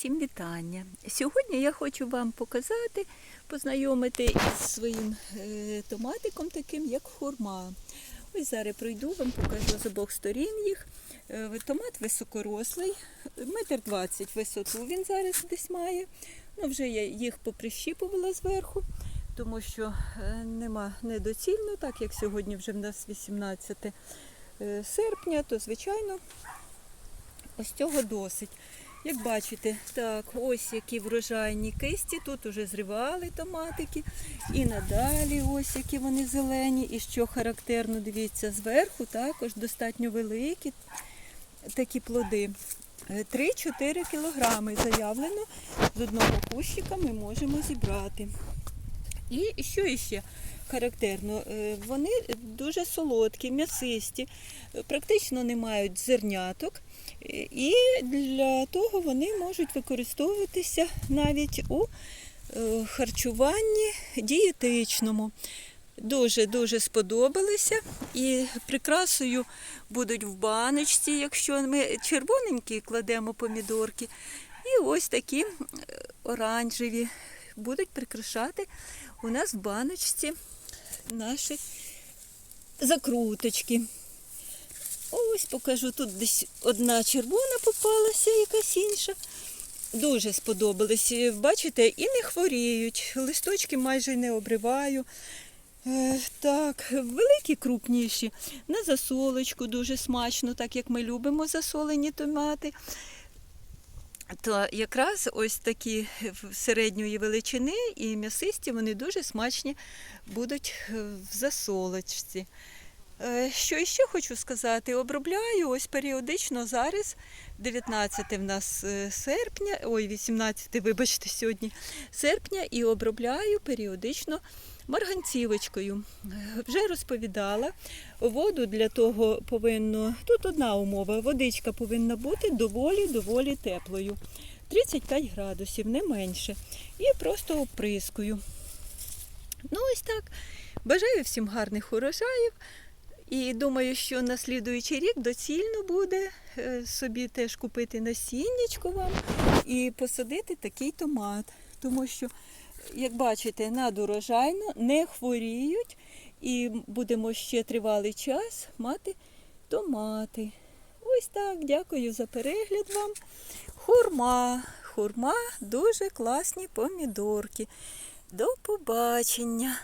всім вітання. Сьогодні я хочу вам показати, познайомити із своїм е, томатиком, таким як хурма. Ось зараз пройду вам, покажу з обох сторін їх. Е, Томат високорослий, метр двадцять висоту він зараз десь має. Ну, вже я їх поприщіпувала зверху, тому що е, нема недоцільно, так як сьогодні вже в нас 18 е, серпня, то звичайно ось цього досить. Як бачите, так, ось які врожайні кисті. Тут уже зривали томатики. І надалі ось які вони зелені. І що характерно, дивіться, зверху також достатньо великі такі плоди. Е, 3-4 кілограми заявлено. З одного кущика ми можемо зібрати. І що іще характерно? Е, Вони дуже солодкі, м'ясисті, практично не мають зерняток. І для того вони можуть використовуватися навіть у е, харчуванні дієтичному. Дуже-дуже сподобалися. І прикрасою будуть в баночці, якщо ми червоненькі кладемо помідорки. І ось такі е, оранжеві будуть прикрашати у нас в баночці наші закруточки. Ось покажу, тут десь одна червона попалася, якась інша. Дуже сподобались. Бачите, і не хворіють. Листочки майже не обриваю. Е, так, великі крупніші. На засолочку дуже смачно, так як ми любимо засолені томати. То якраз ось такі в- середньої величини і м'ясисті, вони дуже смачні будуть е, в засолочці. Е, Що ще хочу сказати? Обробляю ось періодично зараз, 19 в нас е, серпня, ой, 18, вибачте, сьогодні серпня, і обробляю періодично марганцівочкою. Вже розповідала, воду для того повинно, тут одна умова, водичка повинна бути доволі-доволі теплою. 35 градусів, не менше. І просто оприскую. Ну ось так. Бажаю всім гарних урожаїв. І думаю, що на слідуючий рік доцільно буде е, собі теж купити насіннячко вам і посадити такий томат. Тому що, як бачите, надурожайно не хворіють і будемо ще тривалий час мати томати. Ось так, дякую за перегляд вам. Хурма. Хурма дуже класні помідорки. До побачення!